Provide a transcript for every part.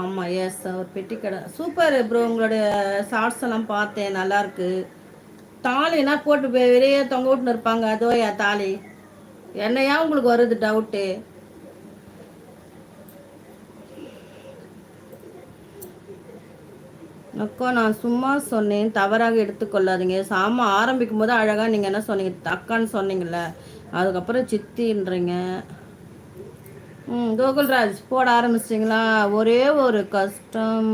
ஆமாம் எஸ் அவர் பெட்டி கடை. சூப்பர் ப்ரோ உங்களுடைய ஷார்ட்ஸ் எல்லாம் பார்த்தேன். நல்லா இருக்கு. தாலினா போட்டு வெளியே தொங்க விட்டுன்னு இருப்பாங்க. அதோ என் தாலி. என்னையா உங்களுக்கு வருது டவுட்டு அக்கா நான் சும்மா சொன்னேன். தவறாக எடுத்துக்கொள்ளாதீங்க. சாமா ஆரம்பிக்கும் போது அழகாக நீங்கள் என்ன சொன்னீங்க? அக்கான்னு சொன்னீங்கல்ல. அதுக்கப்புறம் சித்தின்றீங்க. ம் கோகுல்ராஜ் போட ஆரம்பிச்சிட்டிங்களா? ஒரே ஒரு கஷ்டம்.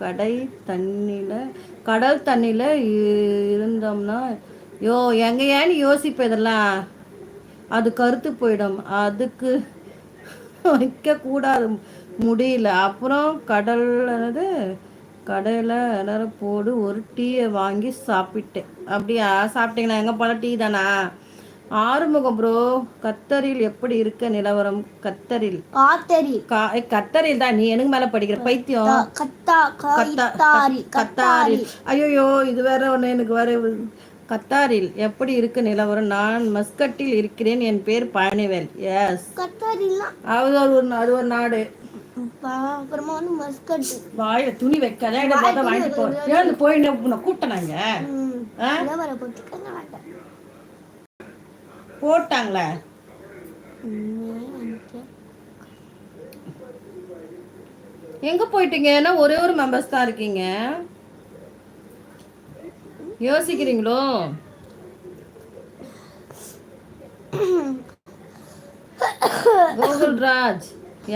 கடை தண்ணியில் கடல் தண்ணியில் இருந்தோம்னா யோ எங்க ஏன்னு யோசிப்ப இதெல்லாம். அது கருத்து போயிடும். அதுக்கு வைக்கக்கூடாது முடியல. அப்புறம் கடல் அது கடையில் எல்லாரும் போடு ஒரு டீயை வாங்கி சாப்பிட்டேன். அப்படியா? சாப்பிட்டீங்களா? எங்கே போல டீ தானா? ஆறுமுகம் ப்ரோ கத்தரில் எப்படி இருக்க நிலவரம்? கத்தரில். காத்தரி கா ஏ, கத்தரில் தான். நீ எனக்கு மேல படிக்கிற பைத்தியம். கத்தா கத்தா- காத்தாரி கத்தாரில். ஐயோ இது வேற ஒண்ணு எனக்கு வேற கத்தாரில் எப்படி இருக்கு நிலவரம்? நான் மஸ்கட்டில் இருக்கிறேன். என் பேர் பழனிவேல். எஸ் அது ஒரு அது ஒரு நாடு. அப்புறமா வந்து மஸ்கட் வாயில துணி வைக்காத வாங்கிட்டு போ. போய் உன்னை போட்டாங்களே? எங்க போயிட்டீங்க? ஏன்னா ஒரே ஒரு மெம்பர்ஸ் தான் இருக்கீங்க? யோசிக்கிறீங்களோ? கோகுல்ராஜ்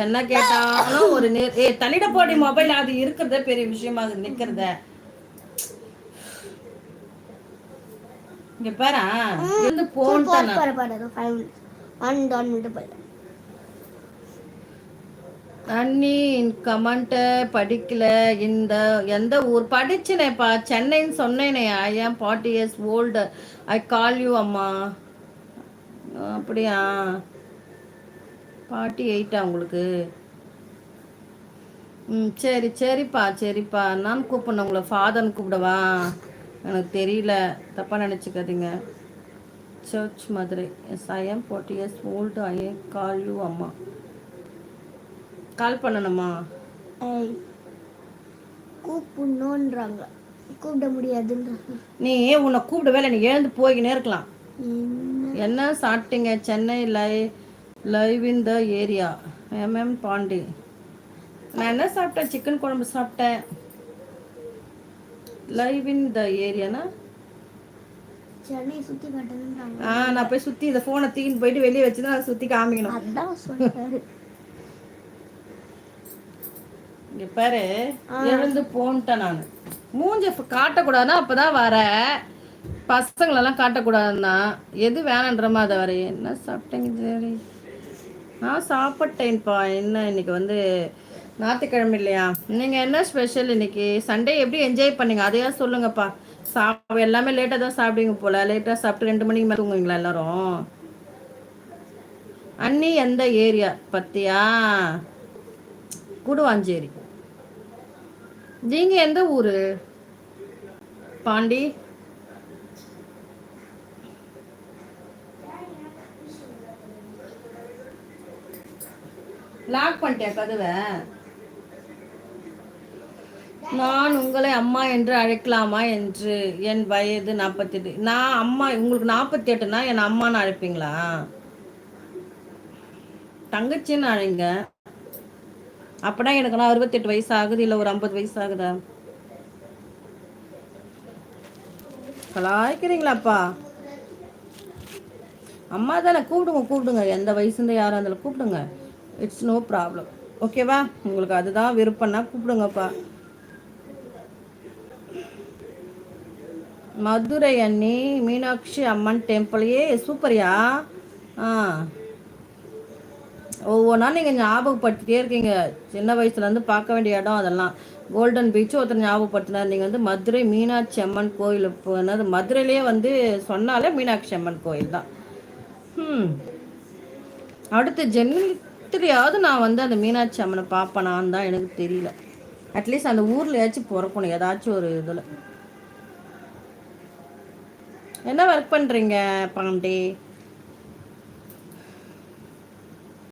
என்ன கேட்டாலும் ஒரு நேர் ஏ தள்ளிட போடி மொபைல். அது இருக்கிறதே பெரிய விஷயமா அது நிக்கிறத. இங்க பாரு பாரு பாரு டான் பாரு அண்ணி கமெண்ட்ட படிக்கல. இந்த எந்த ஊர்? படிச்சினேப்பா சென்னைன்னு சொன்னேனே. I am forty years old I call you அம்மா. அப்படியா? ஃபார்ட்டி எயிட்டா உங்களுக்கு? ம் சரி சரிப்பா சரிப்பா. நான் கூப்பிடணும் உங்களை. ஃபாதர்னு கூப்பிடவா? எனக்கு தெரியல. தப்பாக நினச்சிக்காதீங்க. Church Madurai yes I am forty years old I call you அம்மா. கால் பண்ணணுமா? கூப்பிடணுன்றாங்க. கூப்பிட முடியாதுன்றாங்க. நீ உன்னை கூப்பிடவே இல்லை? நீ எழுந்து போய்கினே இருக்கலாம். என்ன? என்ன சாப்பிட்டீங்க? சென்னை லை live in the area hmm Pandi நான் என்ன சாப்பிட்டேன்? சிக்கன் குழம்பு சாப்பிட்டேன். லைவ் இன் த ஏரியானா சுத்தி ஆ நான் போய் சுற்றி இந்த ஃபோனை தூக்கின்னு போயிட்டு வெளியே வச்சு தான் சுற்றி காமிக்கணும். இங்க பாரு எழுந்து போன்ட்டேன் நான். மூஞ்ச காட்டக்கூடாதுன்னா அப்பதான் வர. பசங்களெல்லாம் காட்டக்கூடாதுன்னா எது வேணான்றமா அதை வர. என்ன சாப்பிட்டேங்க சரி நான் சாப்பிட்டேன்ப்பா. என்ன இன்னைக்கு வந்து ஞாயிற்றுக்கிழமை இல்லையா நீங்கள் என்ன ஸ்பெஷல் இன்னைக்கு? சண்டே எப்படி என்ஜாய் பண்ணீங்க? அதையா சொல்லுங்கப்பா. சாப் எல்லாமே லேட்டாக தான் சாப்பிடுங்க போல. லேட்டாக சாப்பிட்டு ரெண்டு மணிக்கு மேலே தூங்குவீங்களா எல்லாரும்? அண்ணி எந்த ஏரியா? பத்தியா? கூடுவாஞ்சேரி. நீங்கள் எந்த ஊர்? பாண்டி? லாக் பண்ணிட்டேன் கதவை? நான் உங்களை அம்மா என்று அழைக்கலாமா என்று என் வயது நாற்பத்தெட்டு நான் அம்மா உங்களுக்கு நாற்பத்தி எட்டுனா என் அம்மான்னு அழைப்பீங்களா? தங்கச்சின்னு அழைங்க. அப்படா எனக்கு நான் அறுபத்தெட்டு வயசு ஆகுது இல்லை ஒரு ஐம்பது வயசு ஆகுதா? கலாய்க்கிறீங்களாப்பா? அம்மா தானே கூப்பிடுங்க கூப்பிடுங்க. எந்த வயசுந்த யாராக இருந்தாலும் கூப்பிடுங்க. இட்ஸ் நோ ப்ராப்ளம் ஓகேவா உங்களுக்கு அதுதான் விருப்பம்னா கூப்பிடுங்கப்பா. மதுரை அண்ணி மீனாட்சி அம்மன் டெம்பிள் ஏ சூப்பர்யா ஆ. ஒவ்வொன்றா நீங்கள் ஞாபகப்படுத்திட்டே இருக்கீங்க. சின்ன வயசுலேருந்து பார்க்க வேண்டிய இடம் அதெல்லாம். கோல்டன் பீச் ஒருத்தர் ஞாபகப்படுத்தினார். நீங்கள் வந்து மதுரை மீனாட்சி அம்மன் கோயில் இப்போ என்னது மதுரையிலேயே வந்து சொன்னாலே மீனாட்சி அம்மன் கோயில் தான். ம் அடுத்த ஜென்மத்திலேயாவது நான் வந்து அந்த மீனாட்சி அம்மனை பார்ப்பேனான்னு தான் எனக்கு தெரியல. அட்லீஸ்ட் அந்த ஊர்லயாச்சும் பிறக்கணும். ஏதாச்சும் ஒரு இதில். என்ன ஒர்க் பண்ணுறீங்க பாண்டி